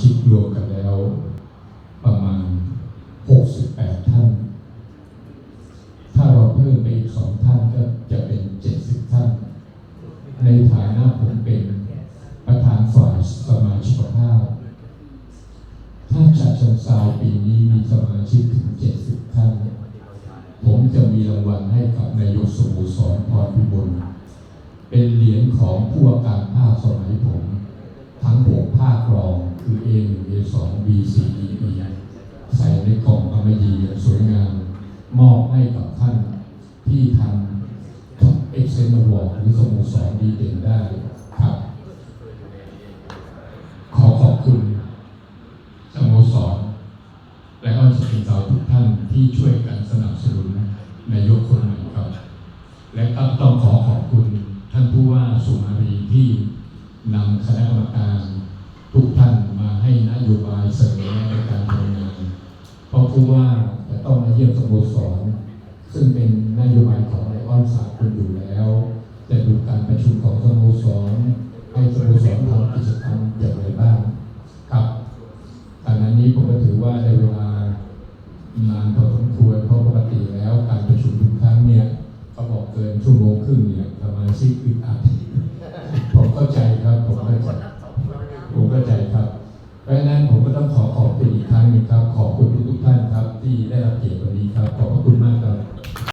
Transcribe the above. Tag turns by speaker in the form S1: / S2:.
S1: ชิกรวมกันแล้ว ประมาณ 68 ท่าน ถ้าเราเพิ่มไปอีกสองท่านก็จะเป็น 70 ท่าน ในฐานะผมเป็นประธานฝ่ายสมาชิกภาพ ถ้าจัดชิงซาวปีนี้มีสมาชิกถึง 70 ท่าน ผมจะมีรางวัลให้กับนายกสโมสรพรพิบูลเป็นเหรียญของผู้ว่าการภาคสมัยผม A1 A2 B4 E ใส่ในกล่องกำมะหยี่อย่างสวยงาม มอบให้กับท่านที่ทำท็อปเอ็กเซนต์วอร์หรือสโมสรดีเด่นได้ครับ ขอขอบคุณสโมสร และก็สกินเซาทุกท่านที่ช่วยกันสนับสนุนนายกคนใหม่ครับ และก็ต้องขอขอบคุณท่านผู้ว่าสุมารีที่นำคณะกรรมการทุกท่าน ให้นโยบายเสนอในการทำงานเพราะผู้ว่าจะต้องมาเยี่ยมสโมสร ซึ่งเป็นนโยบายของไอออนสากลอยู่แล้ว จะดูการประชุมของสโมสรให้สโมสรทำกิจกรรมอย่างไรบ้างครับขณะนี้ผมก็ถือว่าในเวลานานพอสมควรเพราะปกติแล้วการประชุมทุกครั้งเนี่ยเขาบอกเกินชั่วโมงครึ่งเนี่ยสมาชิกอึดอัดผมเข้าใจครับ นั้นผมก็ต้องขอขอบคุณอีกครั้งหนึงครับ ขอบคุณทุกท่านครับ